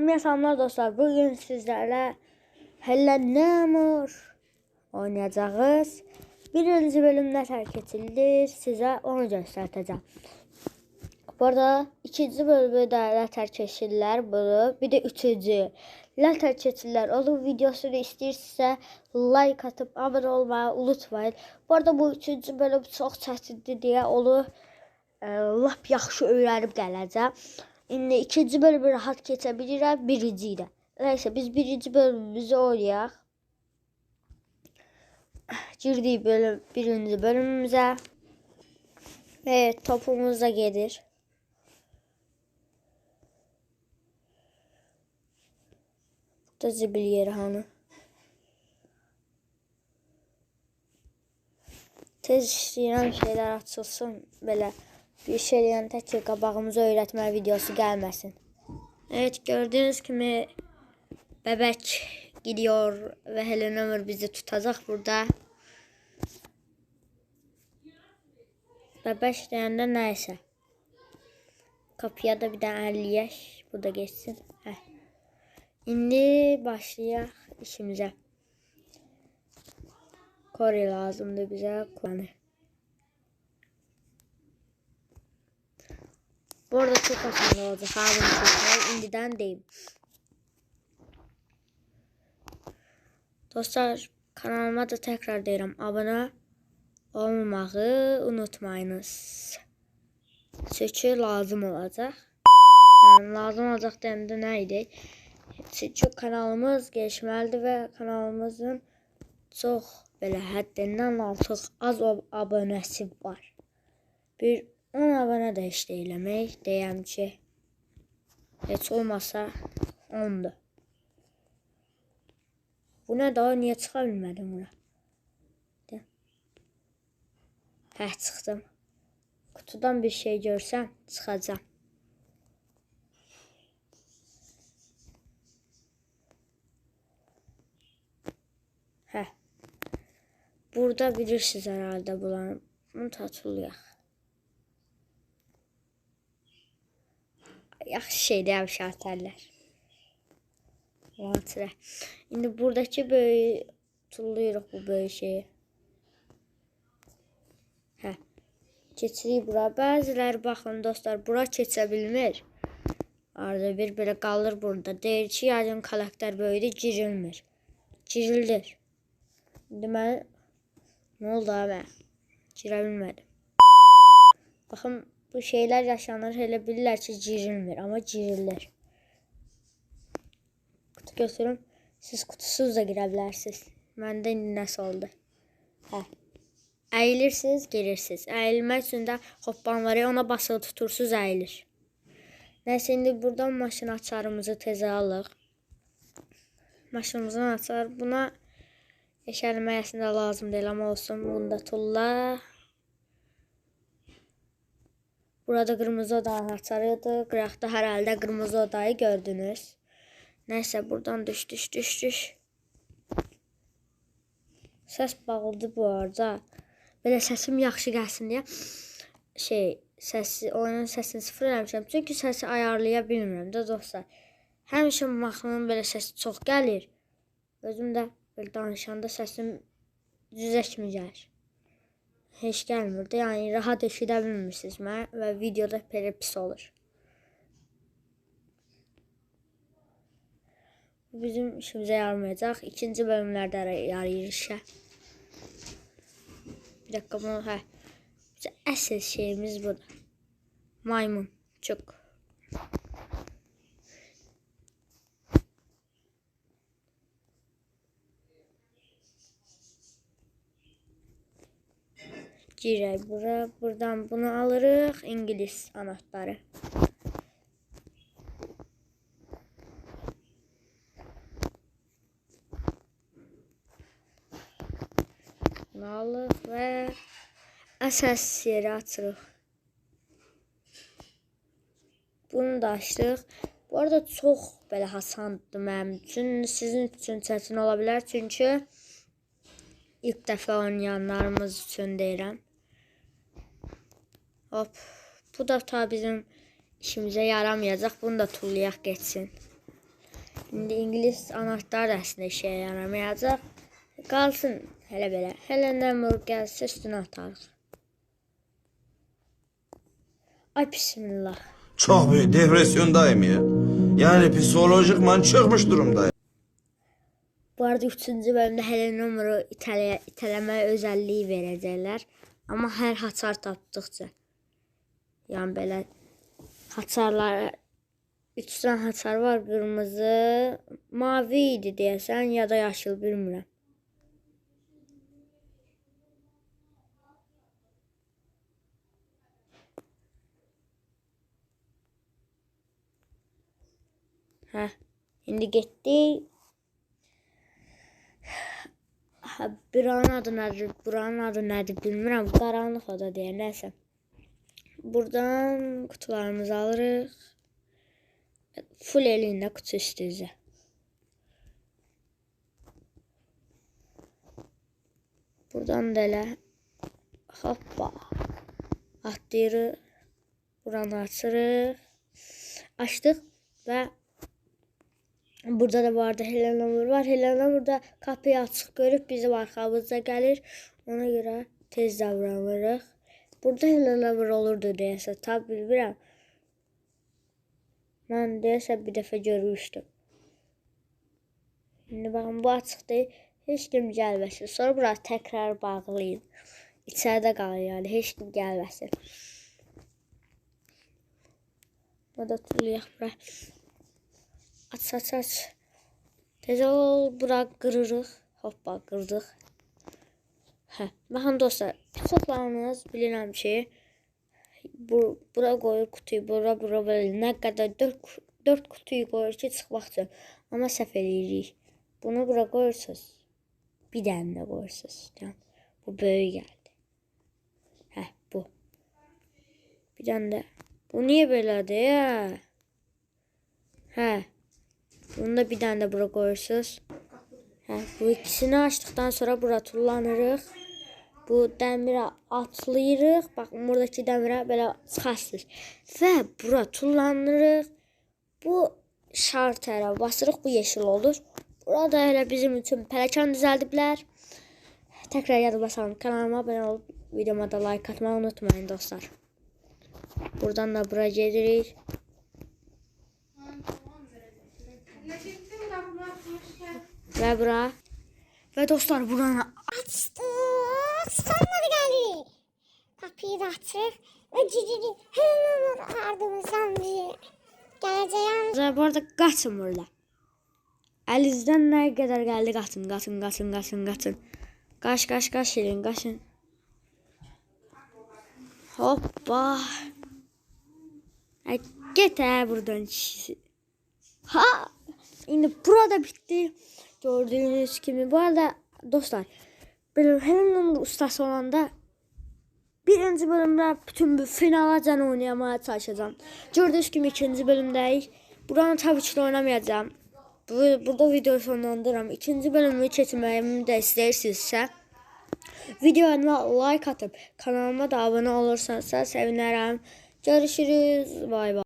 Merhabalar dostlar. Bugün sizlerle Helen Namor oynayacağız. Birinci bölümde terk edildi. Size onu göstereceğim. Bu arada ikinci bölümü de Letter Keşiller bunu. Bir de üçüncü. Letter Keşiller olur videosunu istiyorsa like atıp abone olmayı unutmayın. Bu arada bu üçüncü bölüm çok çətindir diye onu e, lap yaxşı öyrənib gələcəm. İndi ikinci bölümü rahat keçebilirəm, birinci ilə. Neyse biz birinci bölümümüzü oynayaq. Girdik bölüm, birinci bölümümüze. Evet topumuz da gelir. Burada zibil yeri hanı. Tez işləyən şeyler açılsın belə. Bir şey deyəndə ki, qabağımıza öyrətmə videosu gəlməsin. Evet gördüğünüz kimi bebek gidiyor ve Helen Ömür bizi tutacak burada. Bebek deyəndə nəysə. Kapıya da bir dənə əliyək. Bu da geçsin. Heh. İndi başlayaq işimizə. Kore lazımdır bizə. Kore. Bu arada çok asan olacak abi. çekmek. İndiden deyim. Dostlar kanalıma da tekrar deyirəm. Abone olmağı unutmayınız. Çünkü lazım olacak. Yani lazım olacak deyəndə nə idi? Kanalımız gelişməlidir və kanalımızın çox belə həddindən artıq az abonəsi var. Bir 10 abone də heç deyilmək, deyəm ki, heç olmasa 10'dur. Bu nə daha niyə çıxa bilmədim bura? De. Hə, çıxdım. Kutudan bir şey görsəm, çıxacam. Hə. Burada bilirsiniz herhalde bulanı. Bunu Yaxşı şeydir abi şarterler. Hatıra. İndi buradakı böyük tullayırıq bu böyük şeyi. Hə. Keçirik bura. Bəziləri baxın dostlar, bura keçə bilmir. Arada bir belə qalır burada. Deyir ki, yayın karakter böyüdür, girilmir. Girildir. İndi mən nə oldu abi? Girə bilmədim. Baxın bu şeyler yaşanır. Hele bilirlər ki, girilmir, amma girilir. Kutu götürüm. Siz kutusuz da. Məndə indi nəsə oldu. Hə. Əyilirsiniz, girirsiniz. Əyilmək üçün də hoppan var. ya, Ona basılı tutursunuz, əyilir. Nəysə, indi buradan maşın açarımızı tezə alıq. Maşınımızın açar. Buna eşəlməyəsində lazım deyil, amma olsun. Bunu da tulla. Burada kırmızı odanın açarıydı. Qıraqda herhalde kırmızı odayı gördünüz. Neyse buradan düş düş düş düş. Səs bağlıdır bu arada. Belə səsim yaxşı gəlsin deyə şey səsi oyunun səsini sıfır eləmişəm. Çünki səsi ayarlaya bilmirəm də dostlar. Həmişə mahnının belə səsi çox gəlir. Özüm də belə danışanda səsim düzə kimi gəlir. Heç gəlmirdi. Yəni rahat eşidə bilmirsiniz mən və videoda belə pis olur. Bizim işimize yaramayacaq. İkinci bölümlərdə yarayır işə. Bir dakika bunu hə. Bizə əsl şeyimiz budur. Maymun. Çok. Girək bura. Buradan bunu alırıq. İngilis anahtarı. Bunu alırıq və əsas yeri açırıq. Bunu da açdıq. Bu arada çox belə hasandır mənim üçün. Sizin üçün çətin ola bilər çünki ilk dəfə oynayanlarımız üçün deyirəm. Hop. Bu da ta bizim işimize yaramayacak. Bunu da tullayaq geçsin. İndi ingilis anahtar dərsində işə yaramayacaq. Qalsın hələ belə. Hələ nə mür gəlsə üstünə atarıq. Ay bismillah. Çok büyük depresyondayım ya. Yani psikolojikman çıkmış durumdayım. Bu arada 3-cü bölümdə hələ numara itələ itələmə özəlliyi verəcəklər. Amma hər hasar tapdıqca. Yəni belə hasarlar 3 dənə hasar var, qırmızı, mavi idi deyəsən ya da yaşıl bilmirəm. Hə, indi getdik. Ha, buranın adı nədir, buranın adı nədir bilmirəm. Qaranlıq oda deyə nəsə. Buradan qutularımızı alırıq. Full elində qutu üstüzə. Buradan da elə hoppa atlayırıq. Buranı açırıq. Açdıq və Burada da vardı Helena Nur var. Helena burada kapıyı açıq görüb bizim arxamızda gəlir. Ona görə tez davranırıq. Burada Nur olurdu deyəsə. Tab bilmirəm. Mən deyəsə bir dəfə görmüşdüm. İndi baxın bu açıq deyil. Heç kim gəlməsin. Sonra bura təkrar bağlayın. İçəridə qalın yəni. Heç kim gəlməsin. O da tuluyaq bura. Aç aç aç. Tez ol bura qırırıq. Hoppa qırdıq. Hə, baxın dostlar, çoxlarınız bilirəm ki, bu bura qoyur qutuyu, bura bura belə nə qədər 4 4 qutuyu qoyur ki, çıxmaq üçün. Amma səhv eləyirik. Bunu bura qoyursunuz. Bir dənə də qoyursunuz. Yəni, bu böyük gəldi. Hə, bu. Bir dənə də. Bu niyə belədir? ya? Hə. Bunu da bir tane de bura koyuyorsunuz. Hə, bu ikisini açtıktan sonra bura tullanırıq. Bu dəmirə atlayırıq. Baxın, buradakı dəmirə belə çıxarsınız. Və bura tullanırıq. Bu şartərə basırıq, bu yeşil olur. Burada elə bizim üçün pələkan düzəldiblər. Təkrar yadıma salın. Kanalıma abunə olub, videoma da like atmayı unutmayın dostlar. Buradan da bura gedirik. Və bura. Və dostlar buranı Açtık. Kapıyı da açtık. Ve cicili hemen ardımızdan bir geleceğim. Bu arada qaçın burada. Əlinizdən nə qədər gəldi qaçın, qaçın, qaçın, qaçın, qaçın. Qaç, qaç, qaç elin, qaçın. Hoppa. Get hə buradan. Ha! İndi burada bitti. Gördüğünüz kimi. Bu arada dostlar, böyle Helen'in ustası olanda birinci bölümde bütün bu finala can oynamaya çalışacağım. Gördüğünüz gibi ikinci bölümdeyiz. Buranı tabii ki de oynamayacağım. Bu, burada videoyu sonlandırıram. İkinci bölümü çekməyimi də istəyirsinizsə, videoya like atıp kanalıma da abone olursanızsa sevinirəm. Görüşürüz. Bay bay.